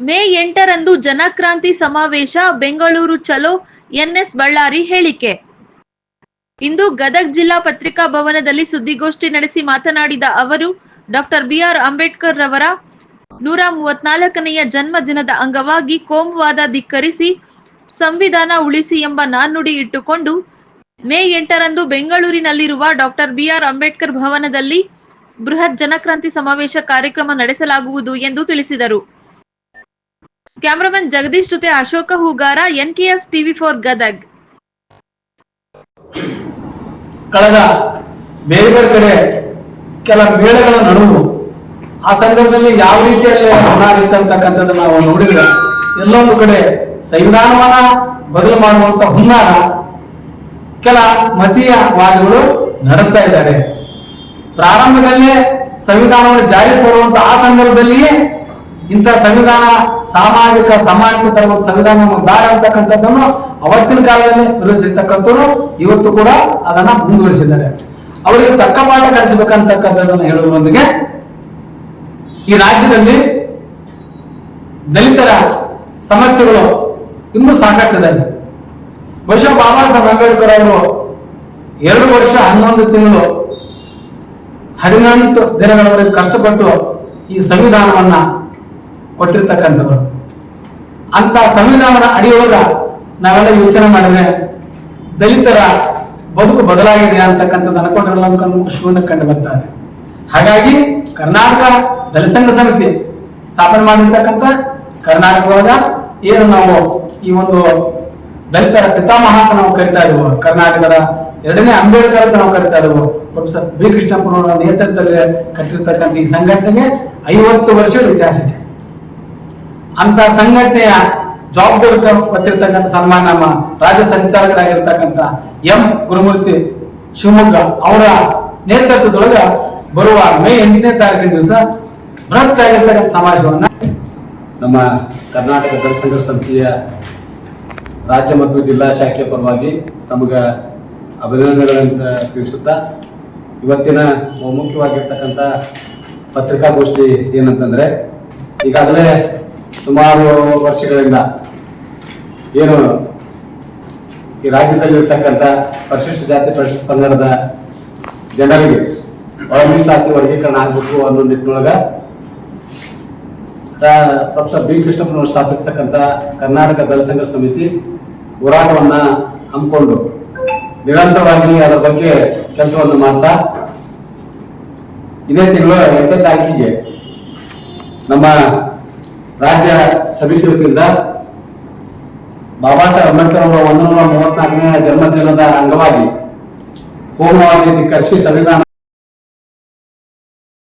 ಮೇ ಎಂಟರಂದು ಜನಕ್ರಾಂತಿ ಸಮಾವೇಶ, ಬೆಂಗಳೂರು ಚಲೋ, ಎನ್ಎಸ್ ಬಳ್ಳಾರಿ ಹೇಳಿಕೆ. ಇಂದು ಗದಗ್ ಜಿಲ್ಲಾ ಪತ್ರಿಕಾ ಭವನದಲ್ಲಿ ಸುದ್ದಿಗೋಷ್ಠಿ ನಡೆಸಿ ಮಾತನಾಡಿದ ಅವರು, ಡಾಕ್ಟರ್ ಬಿಆರ್ ಅಂಬೇಡ್ಕರ್ ರವರ ನೂರ ಮೂವತ್ನಾಲ್ಕನೆಯ ಜನ್ಮ ದಿನದ ಅಂಗವಾಗಿ ಕೋಮುವಾದ ಧಿಕ್ಕರಿಸಿ, ಸಂವಿಧಾನ ಉಳಿಸಿ ಎಂಬ ನಾಣ್ಣುಡಿ ಇಟ್ಟುಕೊಂಡು, ಮೇ ಎಂಟರಂದು ಬೆಂಗಳೂರಿನಲ್ಲಿರುವ ಡಾಕ್ಟರ್ ಬಿಆರ್ ಅಂಬೇಡ್ಕರ್ ಭವನದಲ್ಲಿ ಬೃಹತ್ ಜನಕ್ರಾಂತಿ ಸಮಾವೇಶ ಕಾರ್ಯಕ್ರಮ ನಡೆಸಲಾಗುವುದು ಎಂದು ತಿಳಿಸಿದರು. ಕ್ಯಾಮರಾಮನ್ ಜಗದೀಶ್ ಜೊತೆ Ashoka Hugar S TV four Gadag. ಕಳೆದ ಬೇರೆ ಬೇರೆ ಕಡೆ ಕೆಲ ಮೇಳಗಳ ನಡುವು ಆ ಸಂದರ್ಭದಲ್ಲಿ ಯಾವ ರೀತಿಯಲ್ಲಿ ಹೊಣಾಡಿತ್ತು ಅಂತಕ್ಕಂಥದ್ದು ನಾವು ನೋಡಿದ್ರೆ ಎಲ್ಲೊಂದು ಕಡೆ ಸಂವಿಧಾನವನ್ನ ಬದಲು ಮಾಡುವಂತ ಹುನ್ನಾರ ಕೆಲ ಮತೀಯ ವಾದಿಗಳು ನಡೆಸ್ತಾ ಇದ್ದಾರೆ. ಪ್ರಾರಂಭದಲ್ಲೇ ಸಂವಿಧಾನವನ್ನು ಜಾರಿ ತರುವಂತ ಆ ಸಂದರ್ಭದಲ್ಲಿಯೇ ಇಂಥ ಸಂವಿಧಾನ, ಸಾಮಾಜಿಕ ಸಮಾನತೆ ತರುವಂತ ಸಂವಿಧಾನ ಬೇಡ ಅಂತಕ್ಕಂಥದ್ದನ್ನು ಅವತ್ತಿನ ಕಾಲದಲ್ಲಿ ವಿರೋಧಿಸಿರ್ತಕ್ಕಂಥವ್ರು ಇವತ್ತು ಕೂಡ ಅದನ್ನ ಮುಂದುವರಿಸಿದ್ದಾರೆ. ಅವರಿಗೆ ತಕ್ಕ ಪಾಠ ಕಲಿಸಬೇಕಂತಕ್ಕಂಥದ್ದನ್ನು ಹೇಳುವುದರೊಂದಿಗೆ ಈ ರಾಜ್ಯದಲ್ಲಿ ದಲಿತರ ಸಮಸ್ಯೆಗಳು ಇನ್ನೂ ಸಾಕಷ್ಟಿದೆ. ಬಹುಶಃ ಬಾಬಾ ಸಾಹೇಬ್ ಅಂಬೇಡ್ಕರ್ ಅವರು ಎರಡು ವರ್ಷ ಹನ್ನೊಂದು ತಿಂಗಳು ಹದಿನೆಂಟು ದಿನಗಳವರೆಗೆ ಕಷ್ಟಪಟ್ಟು ಈ ಸಂವಿಧಾನವನ್ನ ಕೊಟ್ಟಿರ್ತಕ್ಕಂಥವ್ರು. ಅಂತ ಸಂವಿಧಾನದ ಅಡಿಯೊಳಗ ನಾವೆಲ್ಲ ಯೋಚನೆ ಮಾಡಿದ್ರೆ ದಲಿತರ ಬದುಕು ಬದಲಾಗಿದೆ ಅಂತಕ್ಕಂಥದ್ದು ಅನ್ಕೊಂಡಿರಲ್ಲ ಶೂನ್ಯ ಕಂಡು ಬರ್ತಾರೆ. ಹಾಗಾಗಿ ಕರ್ನಾಟಕ ದಲಿತ ಸಂಘ ಸಮಿತಿ ಸ್ಥಾಪನೆ ಮಾಡಿರ್ತಕ್ಕಂಥ ಕರ್ನಾಟಕದೊಳಗ ಏನು ನಾವು ಈ ಒಂದು ದಲಿತರ ಪಿತಾಮಹ ಅಂತ ನಾವು ಕರಿತಾ ಇದ್ವು, ಕರ್ನಾಟಕದ ಎರಡನೇ ಅಂಬೇಡ್ಕರ್ ಅಂತ ನಾವು ಕರಿತಾ ಇದ್ವು, ಪ್ರೊಫೆಸರ್ ಬಿ ಕೃಷ್ಣಪ್ಪನವರ ನೇತೃತ್ವದಲ್ಲಿ ಕಟ್ಟಿರ್ತಕ್ಕಂಥ ಈ ಸಂಘಟನೆಗೆ ಐವತ್ತು ವರ್ಷಗಳ ಇತಿಹಾಸ ಇದೆ. ಅಂತ ಸಂಘಟನೆಯ ಜವಾಬ್ದಾರಿ ಹೊತ್ತಿರ್ತಕ್ಕಂಥ ಸನ್ಮಾನ ನಮ್ಮ ರಾಜ್ಯ ಸಂಚಾಲಕರಾಗಿರ್ತಕ್ಕಂಥ ಎಂ ಗುರುಮೂರ್ತಿ ಶಿವಮೊಗ್ಗ ಅವರ ನೇತೃತ್ವದೊಳಗೆ ಬರುವ ಮೇ ಎಂಟನೇ ತಾರೀಕಿನ ದಿವಸ ಬೃಹತ್ ಆಗಿರ್ತಕ್ಕಂಥ ಸಮಾಜವನ್ನ ನಮ್ಮ ಕರ್ನಾಟಕ ದಲಿತ ಸಂಘರ್ಷ ಸಮಿತಿಯ ರಾಜ್ಯ ಮತ್ತು ಜಿಲ್ಲಾ ಶಾಖೆ ಪರವಾಗಿ ತಮಗೆ ಅಭಿನಂದನೆಗಳಂತ ತಿಳಿಸುತ್ತಾ, ಇವತ್ತಿನ ಮುಖ್ಯವಾಗಿರ್ತಕ್ಕಂಥ ಪತ್ರಿಕಾಗೋಷ್ಠಿ ಏನಂತಂದರೆ ಈಗಾಗಲೇ ಸುಮಾರು ವರ್ಷಗಳಿಂದ ಏನು ಈ ರಾಜ್ಯದಲ್ಲಿರ್ತಕ್ಕಂಥ ಪರಿಶಿಷ್ಟ ಜಾತಿ, ಪರಿಶಿಷ್ಟ ಪಂಗಡದ ಜನರಿಗೆ ಒಳ ಮೀಸಲಾತಿ ವರ್ಗೀಕರಣ ಆಗಬೇಕು ಅನ್ನೋ ನಿಟ್ಟಿನೊಳಗೆ ಪ್ರೊಫೆಸರ್ ಬಿ ಕೃಷ್ಣಪ್ಪನವರು ಸ್ಥಾಪಿಸ್ತಕ್ಕಂಥ ಕರ್ನಾಟಕ ಸಂಘರ್ಷ ಸಮಿತಿ ಹೋರಾಟವನ್ನ ಹಮ್ಮಿಕೊಂಡು ನಿರಂತರವಾಗಿ ಅದರ ಬಗ್ಗೆ ಕೆಲಸವನ್ನು ಮಾಡ್ತಾ ಇದೇ ತಿಂಗಳು ಎಂಟನೇ ತಾರೀಕಿಗೆ ನಮ್ಮ ರಾಜ್ಯ ಸಮಿತಿ ವತಿಯಿಂದ ಬಾಬಾ ಸಾಹೇಬ್ ಅಂಬೇಡ್ಕರ್ ಅವರ ಒಂದೂರ ಮೂವತ್ನಾಲ್ಕನೇ ಜನ್ಮದಿನದ ಅಂಗವಾಗಿ ಕೋಮುವಾಗಿ ಧಿಕ್ಕರಿಸಿ ಸಂವಿಧಾನ